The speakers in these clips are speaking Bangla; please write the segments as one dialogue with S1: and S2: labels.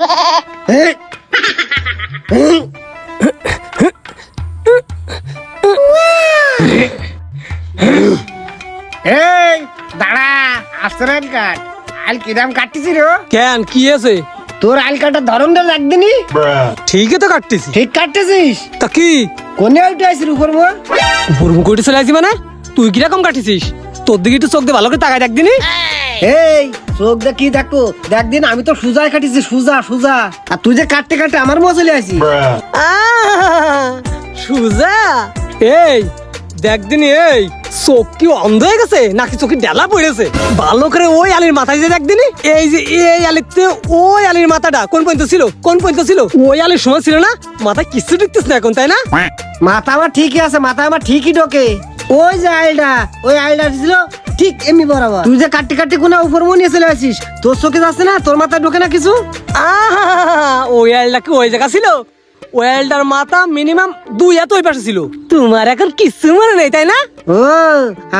S1: এই, দাঁড়া আস্তরান কাট আল কিরাম কাটতেছি রে
S2: কেন কি আছে
S1: তোর আল কাটার ধরনটা লাগদিনি
S2: ঠিকই তো কাটতেছি।
S1: ঠিক কাটতেছিস?
S2: তা কি?
S1: কোনে উঠে আসিস উপর মো
S2: বুরমু কইতে চলে আসি মানে? তুই কীরকম কাটিছিস? তোর দিকে একটু চোখ দিয়ে ভালো করে তাকায় একদিনই
S1: এই চোখ দেখ কি দেখো দেখ দিন আমি তো সুজা কাটিছি সুজা সুজা। আর তুই যে কাটতে কাটতে আমার মো চলে আসি
S2: সুজা? এই দেখ দিনি এই চোখ কি অন্ধ হয়ে গেছে নাকি চোখে ডেলা পড়েছে? ভালো করে ওই আলির মাথায় যে দেখদিনি এই যে এই আলিতে ওই আলির মাথাটা কোন পর্যন্ত ছিল কোন পর্যন্ত ছিল? ওই আলির সময় ছিল না মাথায় কিছু দেখতেছ না এখন তাই না?
S1: মাথা আমার ঠিকই আছে মাথা আমার ঠিকই ঢোকে। ওই যে আইলটা ওই আইলটা ছিল ঠিক এমনি বরাবর। তুই যে কাটতে কাটতে কোনা উপর মনে চলে আসিস তোর চোখে যাচ্ছে না তোর মাথায় ঢোকে না কিছু?
S2: আহা, ওই আলটা কি ওই জায়গা ছিল? ওই আলটার মাথা মিনিমাম দুই এত ওই পাশে ছিল। তোমার এখন কিছু মনে নেই তাই না?
S1: ও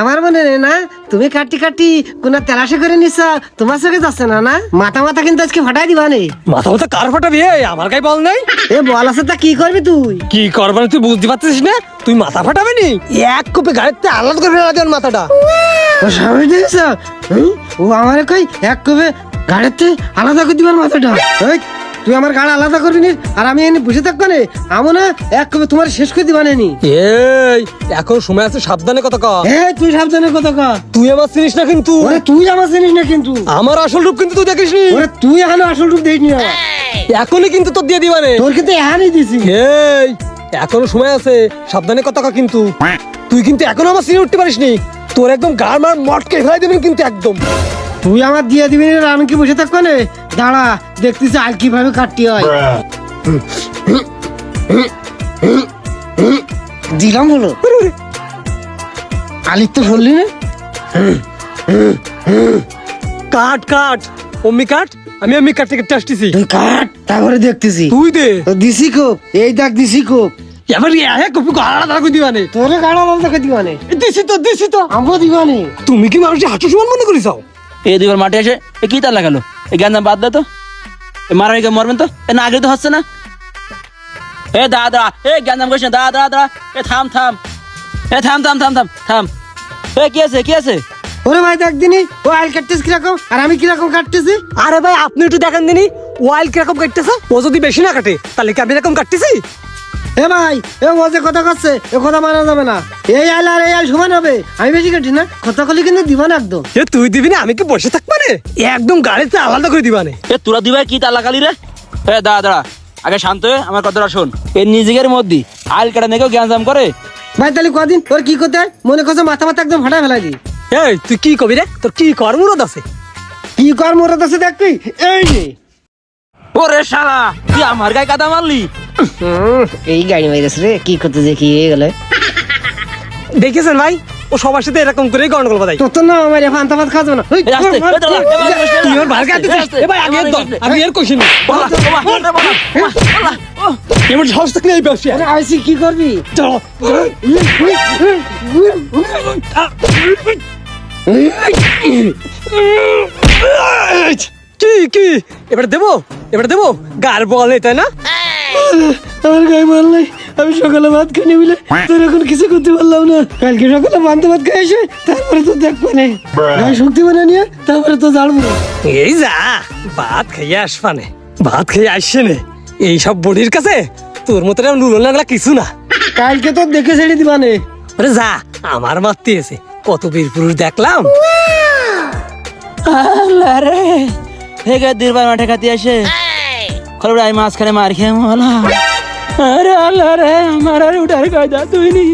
S1: আমার মনে নেই না। তুমি কাটি কাটি কোনা তেলাশে করে নিছ তোমার চোখে যাচ্ছে না না? মাথা মাথা কিন্তু আজকে ফাটাই দিবা নে।
S2: মাথা মাথা কার ফাটাবি আমার গায়ে বল নাই।
S1: এ বল আছে তা কি করবি তুই?
S2: কি করবার তুই বুঝতে পারছিস না? তুই মাথা ফাটাবি নি? এক কপি গাড়িতে আলাদা করে ফেলা দেন মাথাটা।
S1: ও স্বামী দিয়েছ ও আমার কই এক কবে গাড়িতে আলাদা করে দিবার মাথাটা। এই, তুই আমার গাড়ি আলাদা করবি নি আর আমি এনে বসে থাকব না আমো না এক কবে তোমার শেষ করে দিবা নি
S2: এই এখন সময় আছে সাবধানে কথা কর
S1: এ তুই সাবধানে কথা কা
S2: তুই আমার চিনিস না কিন্তু।
S1: ওরে তুই আমার চিনিস না কিন্তু।
S2: আমার আসল রূপ কিন্তু তুই দেখিস নি।
S1: ওরে তুই এখনও আসল রূপ দেখিস নি।
S2: এখনই কিন্তু তোর দিয়ে দিবানে
S1: তোর কিন্তু এখানই দিছি।
S2: এই এখনও সময় আছে সাবধানে কথা কর কিন্তু। তুই কিন্তু এখনও আমার সিনে উঠতে পারিস নি তোর একদম গাড়মার মটকে ফেলাই দেবেন কিন্তু একদম।
S1: তুই আমার দিয়ে দিবি না আমি কি বসে থাকব না? দাঁড়া দেখতেছি আর কীভাবে কাটতে হয়। দিলাম হলো। আলির তো শুনলি না।
S2: কাট কাট। অম্মি কাট। আমি অম্মি কাট থেকে
S1: তুই কাট তারপরে দেখতেছি।
S2: তুই দে।
S1: দিছি কোপ এই দেখ দিছি কোপ
S2: এবার এক কপি গাড়া দাঁড়া করে দিবানে?
S1: তোরে গাড়া আলাদা করে দিবানে?
S2: দিছি তো দিছি তো।
S1: আমবো দিবানে।
S2: তুমি কি মানুষের হাঁটু সমান মনে করিস?
S3: এই দুবার মাঠে এসে এ কি তার লাগালো? এই গ্যান্দাম বাদ দে তো। এ মারা গিয়ে মরবেন তো। এ না আগে তো হচ্ছে না। এ দা দা এ গ্যান্দাম করিস না। দা দা দা এ থাম থাম। এ থাম থাম থাম থাম থাম। এ কি আছে কি আছে?
S1: ওরে ভাই দেখ দিনি ও আইল কাটতেছ কীরকম আর আমি কীরকম কাটতেছি?
S2: আরে ভাই আপনি একটু দেখেন দিনি ওয়াইল কীরকম কাটতেছে? ও যদি বেশি না কাটে তাহলে কি আমি এরকম কাটতেছি?
S1: এ ভাই এ ও যে কথা করছে এ কথা মানা যাবে না। এই আইল আর এই আইল সমান হবে। আমি বেশি কাটি না কথা কলি কিন্তু দিবা না একদম।
S2: এ তুই দিবি না আমি কি বসে থাকব না? একদম গাড়িতে আলাদা করে দিবানে
S3: এ তোরা দুবার কি তার লাগালি রে? এ দা দাঁড়া আগে শান্ত হয়ে আমার কথাটা শোন। এ নিজের মধ্যে আইল কাটা নেকেও গ্যান্দাম করে।
S1: ভাই তাহলে কদিন ওর কি করতে হয়? মনে করছে মাথা মাথা একদম ফাটাই ফেলাই দি
S2: এই তুই কি কবি রে? তোর কি কর্মরত আছে?
S1: কি কর মোরাদ আছে দেখবি এই নে।
S3: ওরে শালা তুই আমার গায়ে কাদা মারলি
S1: এই গাড়ি মাইরেছে রে কি করতে কি হয়ে গেলে
S2: দেখেছেন ভাই ও সবার সাথে এরকম করে গন্ডগোল বাজাই
S1: তোর তো না আমার এখন আন্তাবাদ খাওয়া যাবে না
S3: এ এ এ এ
S2: তুই ওর এ ভাই দম আমি এর এমন সাহস থাকলে এই ব্যবসা
S1: আরে আইসি কি করবি
S2: চলো কি? এবার দেবো? এবার দেবো? গার বলে তাই না?
S1: আমার গায়ে মাল নাই। আমি সকালে ভাত খানি বলে তোর এখন কিছু করতে পারলাম না। কালকে সকালে বান্ধব ভাত খাই এসে তারপরে তো দেখব না। গায়ে শক্তি বানা নিয়ে তারপরে তো জানব।
S2: এই যা ভাত খাইয়ে আসবানে ভাত খাইয়ে আসছে নে। এইসব বডির কাছে তোর মতো নুলো লাগলা কিছু না।
S1: কালকে তো দেখে ছেড়ে দিবানে
S2: আরে যা আমার মারতে এসে। কত বীর পুরুষ দেখলাম
S3: আল্লাহ রে। গে দিরবার মাঠে খাতি আসে। খলবড়ে আমি মাঝখানে মার খেয়ে মলা আরে আল্লাহ রে, আমার আর উঠার কায়দা তুই নি।